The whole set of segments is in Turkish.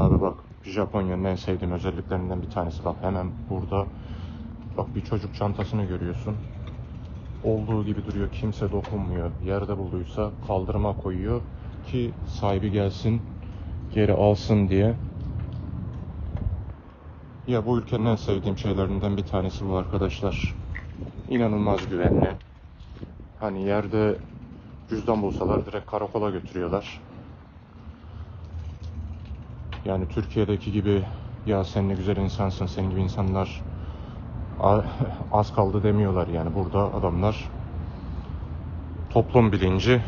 Abi bak Japonya'nın en sevdiğim özelliklerinden bir tanesi bak hemen burada bak bir çocuk çantasını görüyorsun. Olduğu gibi duruyor kimse dokunmuyor. Yerde bulduysa kaldırıma koyuyor ki sahibi gelsin geri alsın diye. Ya bu ülkenin en sevdiğim şeylerinden bir tanesi bu arkadaşlar. İnanılmaz güvenli. Hani yerde cüzdan bulsalar direkt karakola götürüyorlar. Yani Türkiye'deki gibi ya sen ne güzel insansın, senin gibi insanlar az kaldı demiyorlar yani. Burada adamlar toplum bilinci,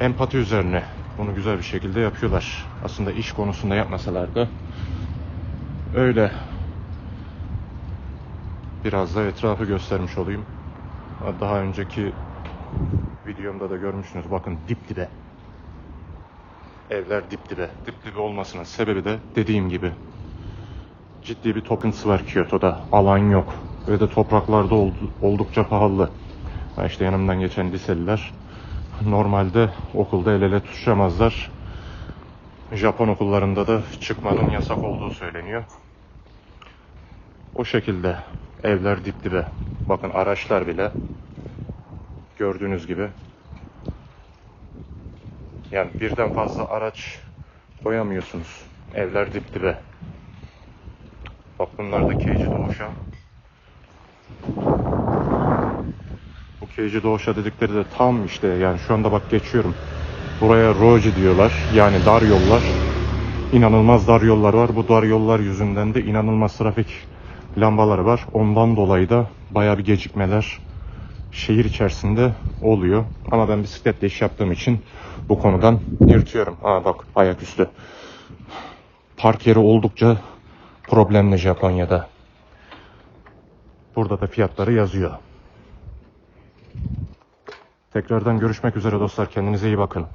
empati üzerine bunu güzel bir şekilde yapıyorlar. Aslında iş konusunda yapmasalar da öyle. Biraz da etrafı göstermiş olayım. Daha önceki videomda da görmüşsünüz. Bakın dip dibe. Evler dip dibe. Dip dibe olmasının sebebi de dediğim gibi ciddi bir toplantısı var Kyoto'da. Alan yok. Ve de topraklarda oldu- oldukça pahalı. Ha işte yanımdan geçen liseliler normalde okulda el ele tutuşamazlar. Japon okullarında da çıkmanın yasak olduğu söyleniyor. O şekilde evler dip dibe. Bakın araçlar bile gördüğünüz gibi yani birden fazla araç koyamıyorsunuz. Evler dip dibe. Bak bunlar da Keiji Doğuşa. Bu Keiji Doğuşa dedikleri de tam işte yani şu anda bak geçiyorum. Buraya Roji diyorlar. Yani dar yollar. İnanılmaz dar yollar var. Bu dar yollar yüzünden de inanılmaz trafik lambaları var. Ondan dolayı da baya bir gecikmeler şehir içerisinde oluyor. Ama ben bisikletle iş yaptığım için bu konudan yırtıyorum. Aa bak ayaküstü. Park yeri oldukça problemli Japonya'da. Burada da fiyatları yazıyor. Tekrardan görüşmek üzere dostlar. Kendinize iyi bakın.